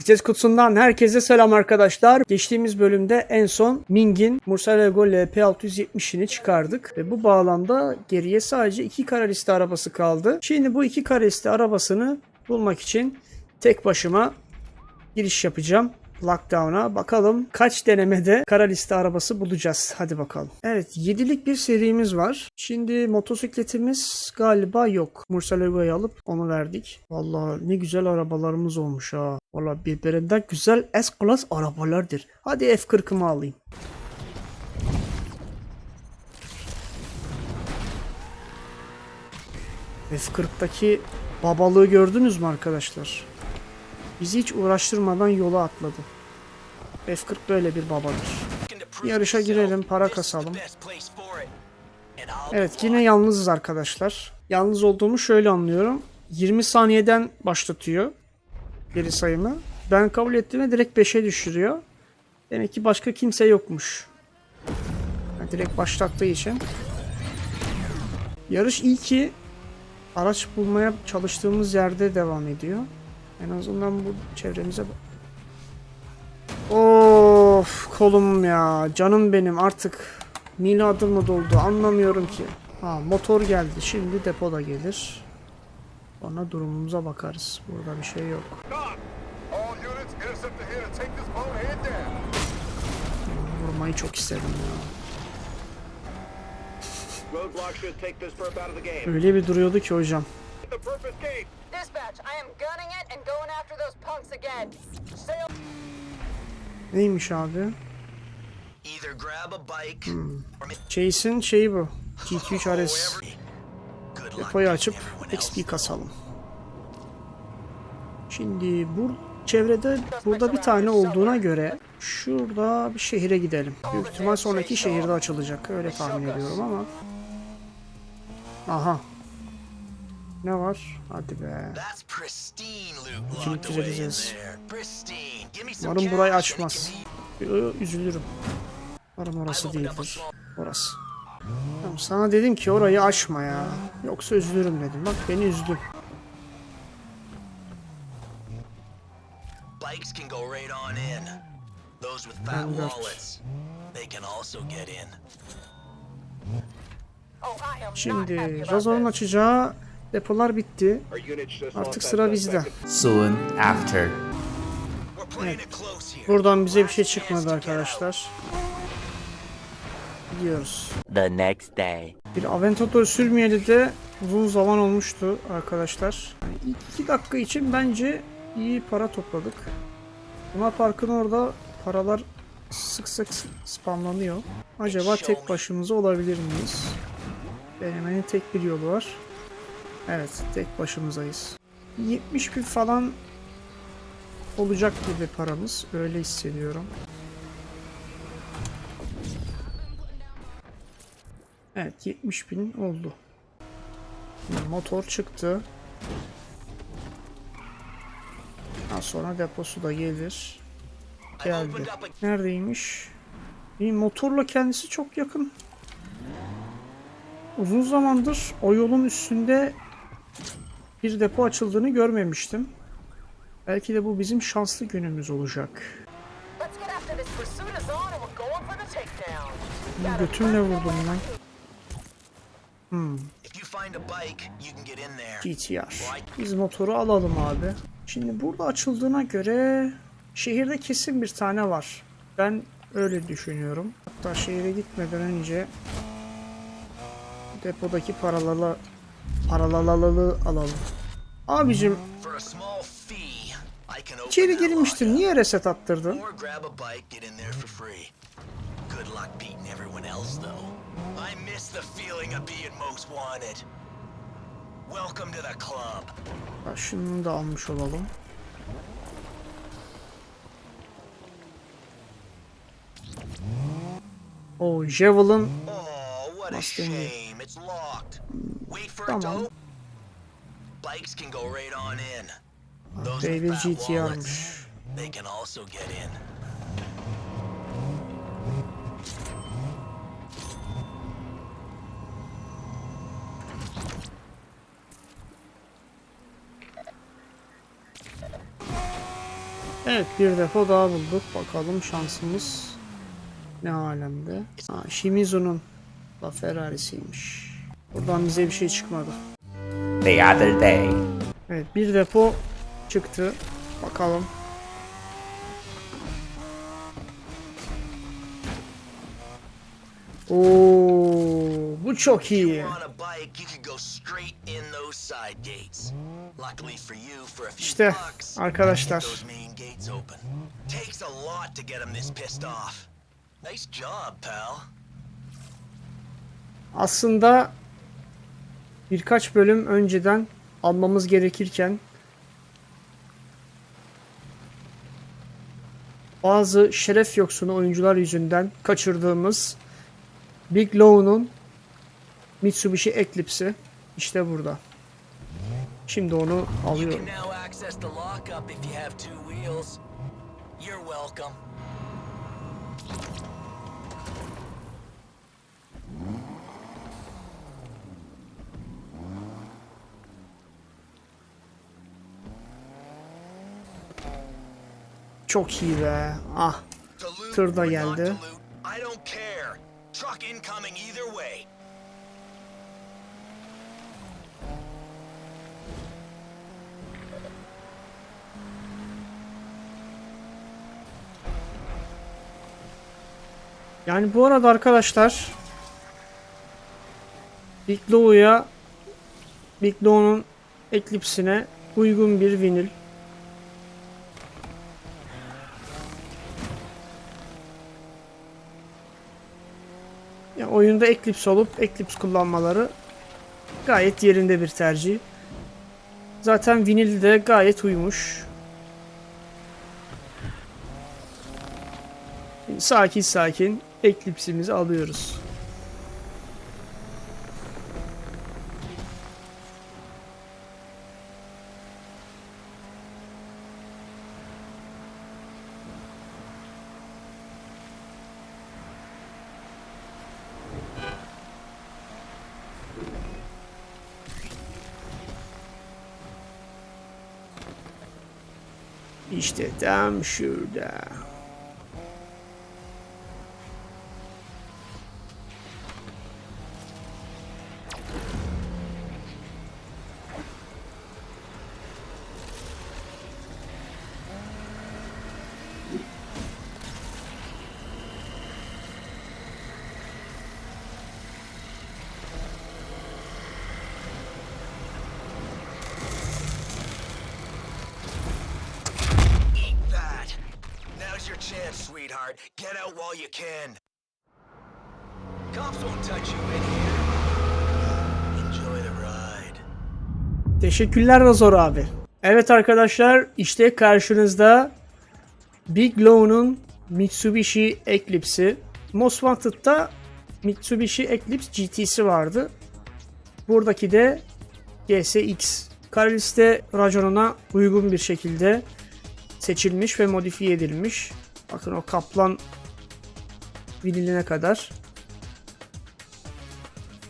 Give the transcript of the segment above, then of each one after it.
Vites kutusundan herkese selam arkadaşlar. Geçtiğimiz bölümde en son Ming'in Murcielago LP670'ini çıkardık. Ve bu bağlamda geriye sadece iki kara liste arabası kaldı. Şimdi bu iki kara liste arabasını bulmak için tek başıma giriş yapacağım. Lockdown'a bakalım kaç denemede kara liste arabası bulacağız. Hadi bakalım. Evet 7'lik bir serimiz var. Şimdi motosikletimiz galiba yok. Murcielago'yu alıp onu verdik. Vallahi ne güzel arabalarımız olmuş ha. Vallahi birbirinden güzel S-Class arabalardır. Hadi F40'ımı alayım. F40'daki babalığı gördünüz mü arkadaşlar? Bizi hiç uğraştırmadan yola atladı. F40 böyle bir babadır. Yarışa girelim, para kasalım. Evet yine yalnızız arkadaşlar. Yalnız olduğumu şöyle anlıyorum. 20 saniyeden başlatıyor geri sayımı. Ben kabul ettiğimde direkt 5'e düşürüyor. Demek ki başka kimse yokmuş. Ha, direkt başlattığı için. Yarış iyi ki araç bulmaya çalıştığımız yerde devam ediyor. En azından bu çevremize bak. Kolum ya. Canım benim artık miladım mı doldu anlamıyorum ki. Ha motor geldi. Şimdi depoda gelir. Sonra durumumuza bakarız. Burada bir şey yok. Vurmayı çok istedim ya. Öyle bir duruyordu ki hocam. Neymiş abi? Chase'in şeyi bu. GT3 RS. Depoyu açıp. XP kasalım. Şimdi bu çevrede burada bir tane olduğuna göre şurada bir şehire gidelim. Büyük ihtimal sonraki şehirde açılacak. Öyle tahmin ediyorum ama. Aha. Ne var? Hadi be. İn düzeleceğiz. Umarım burayı açmaz. Üzülürüm. Umarım orası değildir. Orası. Tamam, sana dedim ki orayı açma ya. Yoksa üzülürüm dedim. Bak beni üzdün. Bikes can go right on in. Those with fat Ben dört. wallets, they can also get in. I am not Şimdi Razor'un açacağı depolar bitti. Artık sıra bizde. soon after. Here. Buradan bize bir şey çıkmadı arkadaşlar. Gidiyoruz. The next day. Bir Aventador sürmeyeli de uzun zaman olmuştu arkadaşlar. Yani ilk iki dakika için bence iyi para topladık. Luna Park'ın orada paralar sık sık spamlanıyor. Acaba tek başımıza olabilir miyiz? Denemenin tek bir yolu var. Evet, tek başımızayız. 70 bin falan olacak gibi paramız. Öyle hissediyorum. Evet 70 bin oldu. Şimdi motor çıktı. Daha sonra deposu da gelir. Geldi. Neredeymiş? Bir motorla kendisi çok yakın. Uzun zamandır o yolun üstünde bir depo açıldığını görmemiştim. Belki de bu bizim şanslı günümüz olacak. Götümle vurdum lan. If you find a bike, you can get in there. GTR. Biz motoru alalım abi. Şimdi burada açıldığına göre şehirde kesin bir tane var. Ben öyle düşünüyorum. Hatta şehire gitmeden önce depodaki paralarla paralalalı alalım. Abicim içeri girmiştim. Niye reset attırdın? Good luck beating everyone else, though. I miss the feeling of being most wanted. Welcome to the club. Ha, Şunu da almış olalım. O Javelin Oh, what a Mustang. shame. It's locked. Wait for it Tamam. to open. Bikes can go right on in. Those B1 with fat GTR'mış. wallets, they can also get in. Evet bir depo daha bulduk. Bakalım şansımız ne alemde. Ha, Shimizu'nun da Ferrari'siymiş. Buradan bize bir şey çıkmadı. The other day. Evet bir depo çıktı. Bakalım. Oo, bu çok iyi. İşte arkadaşlar. Open. Takes a lot to get them this pissed off. Nice job, pal. Aslında birkaç bölüm önceden almamız gerekirken bazı şeref yoksunu oyuncular yüzünden kaçırdığımız Big Low'un Mitsubishi Eclipse'i işte burada. Şimdi onu alıyorum. Access the lockup if you have two wheels. You're welcome. Çok iyi be. Ah. Tır da geldi. Yani bu arada arkadaşlar Big Low'ya Big Low'un Eclipse'ine uygun bir vinil. Ya oyunda Eclipse olup Eclipse kullanmaları gayet yerinde bir tercih. Zaten vinil de gayet uymuş. Sakin sakin Eclipse'imizi alıyoruz. İşte tam şurada. Chance, sweetheart. Get out while you can. Cops won't touch you in here. Enjoy the ride. Teşekkürler Razor abi. Evet arkadaşlar işte karşınızda Big Low'un Mitsubishi Eclipse'i. Most Wanted'da Mitsubishi Eclipse GT'si vardı. Buradaki de GSX. Kara liste raconuna uygun bir şekilde seçilmiş ve modifiye edilmiş. Bakın o kaplan viniline kadar.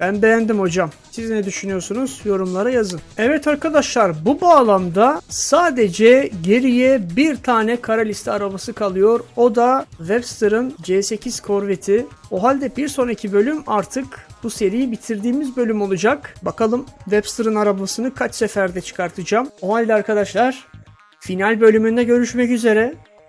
Ben beğendim hocam. Siz ne düşünüyorsunuz? Yorumlara yazın. Evet arkadaşlar bu bağlamda sadece geriye bir tane kara liste arabası kalıyor. O da Webster'ın C8 Corvette'i. O halde bir sonraki bölüm artık bu seriyi bitirdiğimiz bölüm olacak. Bakalım Webster'ın arabasını kaç seferde çıkartacağım. O halde arkadaşlar final bölümünde görüşmek üzere.